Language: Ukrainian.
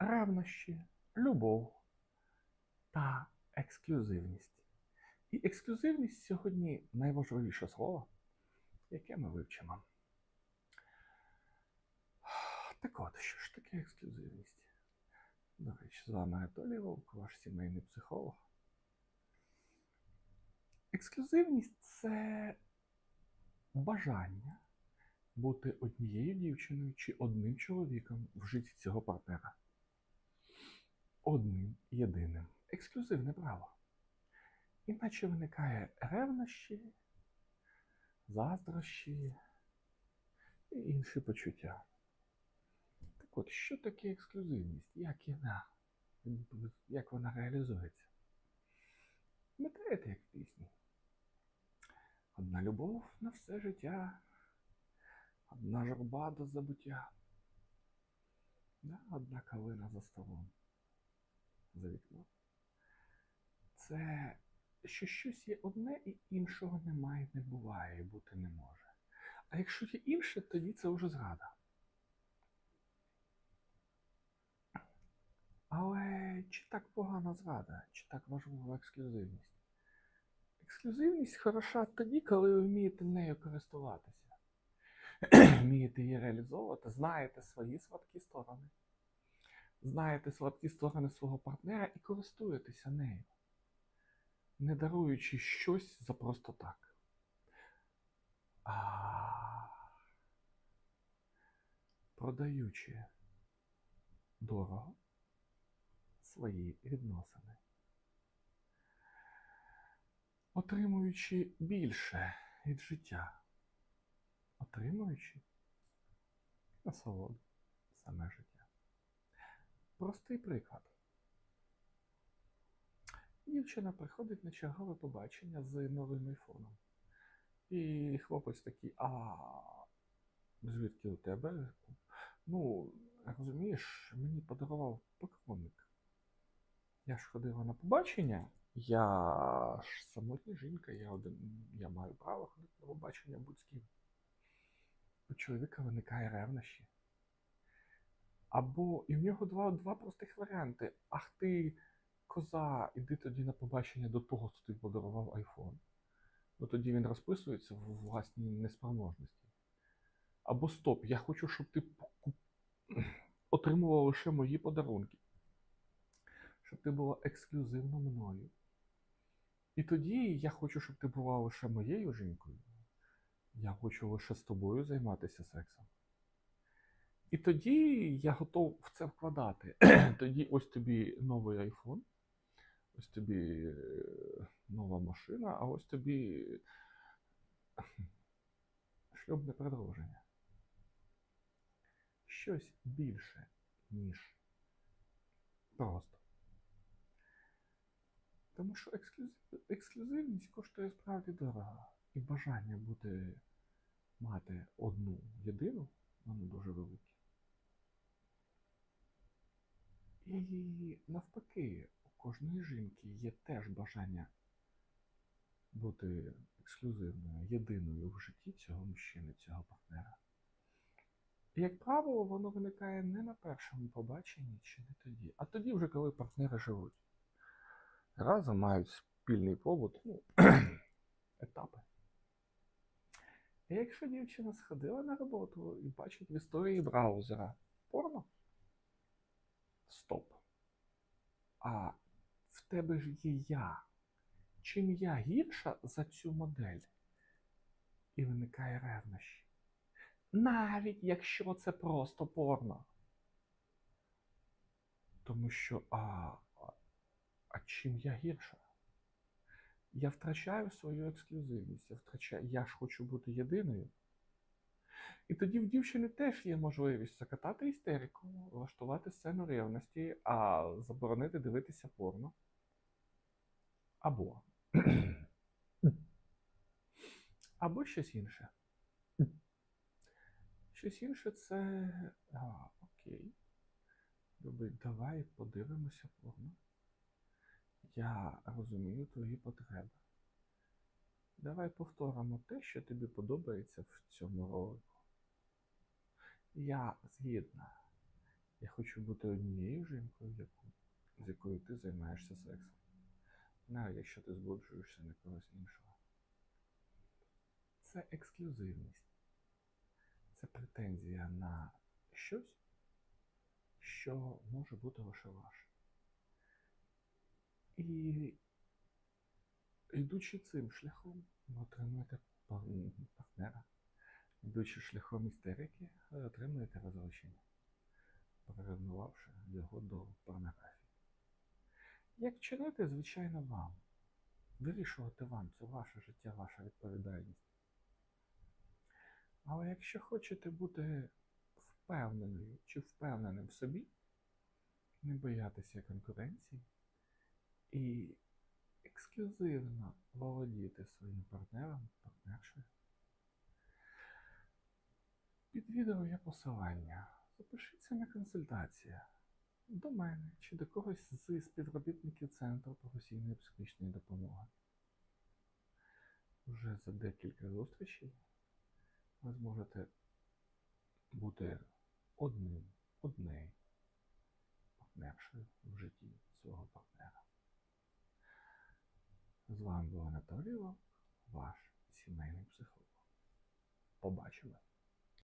ревнощі, любов та ексклюзивність. І ексклюзивність сьогодні найважливіше слово, яке ми вивчимо. Так от, що ж таке ексклюзивність? До речі, з вами Анатолій Вовк, ваш сімейний психолог. Ексклюзивність це бажання бути однією дівчиною чи одним чоловіком в житті цього партнера. Одним єдиним. Ексклюзивне право. Іначе виникає ревнощі, заздрощі і інші почуття. Так от, що таке ексклюзивність? Як вона, як вона реалізується? Пам'ятаєте, як в пісні? Одна любов на все життя, одна журба до забуття, одна калина за столом, за вікном. Це що щось є одне і іншого немає, не буває і бути не може. А якщо є інше, тоді це вже зрада. Але чи так погана зрада, чи так важлива ексклюзивність? Ексклюзивність хороша тоді, коли ви вмієте нею користуватися. вмієте її реалізовувати, знаєте свої слабкі сторони, знаєте слабкі сторони свого партнера і користуєтеся нею, не даруючи щось за просто так. А продаючи дорого свої відносини. Отримуючи більше від життя, отримуючи насолоду саме життя. Простий приклад. Дівчина приходить на чергове побачення з новим айфоном. І хлопець такий, а звідки у тебе? Ну, розумієш, мені подарував поклонник. Я ж ходила на побачення, я ж самотня жінка, я один, я маю право ходити на побачення будь з ким. У чоловіка виникає ревнощі. Або і в нього два, два простих варіанти. Ах ти, коза, іди тоді на побачення до того, хто тобі подарував айфон. Ну тоді він розписується в власній неспроможності. Або стоп, я хочу, щоб ти отримував лише мої подарунки. Щоб ти була ексклюзивно мною. І тоді я хочу, щоб ти була лише моєю жінкою. Я хочу лише з тобою займатися сексом. І тоді я готов в це вкладати. тоді ось тобі новий айфон, ось тобі е, нова машина, а ось тобі шлюбне продовження. Щось більше, ніж просто. Тому що ексклюзив, ексклюзивність коштує справді дорого. І бажання бути мати одну єдину, воно дуже велике. І навпаки, у кожної жінки є теж бажання бути ексклюзивною, єдиною в житті цього мужчини, цього партнера. І, як правило, воно виникає не на першому побаченні чи не тоді, а тоді вже коли партнери живуть. Разом мають спільний побут, ну, етапи. І якщо дівчина сходила на роботу і бачить в історії браузера порно, стоп. А в тебе ж є я. Чим я гірша за цю модель? І виникає ревнощі. Навіть якщо це просто порно. Тому що, а, а, чим я гірша? Я втрачаю свою ексклюзивність, я втрачаю, я ж хочу бути єдиною. І тоді в дівчини теж є можливість закатати істерику, влаштувати сцену ревності, а заборонити дивитися порно. Або. Або щось інше. Щось інше це. А, окей. Люби, давай подивимося порно. Я розумію твої потреби. Давай повторимо те, що тобі подобається в цьому ролику. Я згідна. Я хочу бути однією жінкою, яку, з якою ти займаєшся сексом. Навіть якщо ти збуджуєшся на когось іншого. Це ексклюзивність. Це претензія на щось, що може бути лише ваше. І йдучи цим шляхом, ви отримуєте пар- партнера. Йдучи шляхом істерики, отримуєте розлучення, приревнувавши його до порнографії. Як чинити, звичайно, вам. Вирішувати вам, це ваше життя, ваша відповідальність. Але якщо хочете бути впевненою чи впевненим в собі, не боятися конкуренції і ексклюзивно володіти своїм партнером, партнершею. Під відео є посилання. Запишіться на консультацію до мене чи до когось з співробітників Центру професійної психічної допомоги. Вже за декілька зустрічей ви зможете бути одним, однею партнершею в житті свого партнера. З вами був Анатолій Вовк, ваш сімейний психолог. Побачимо.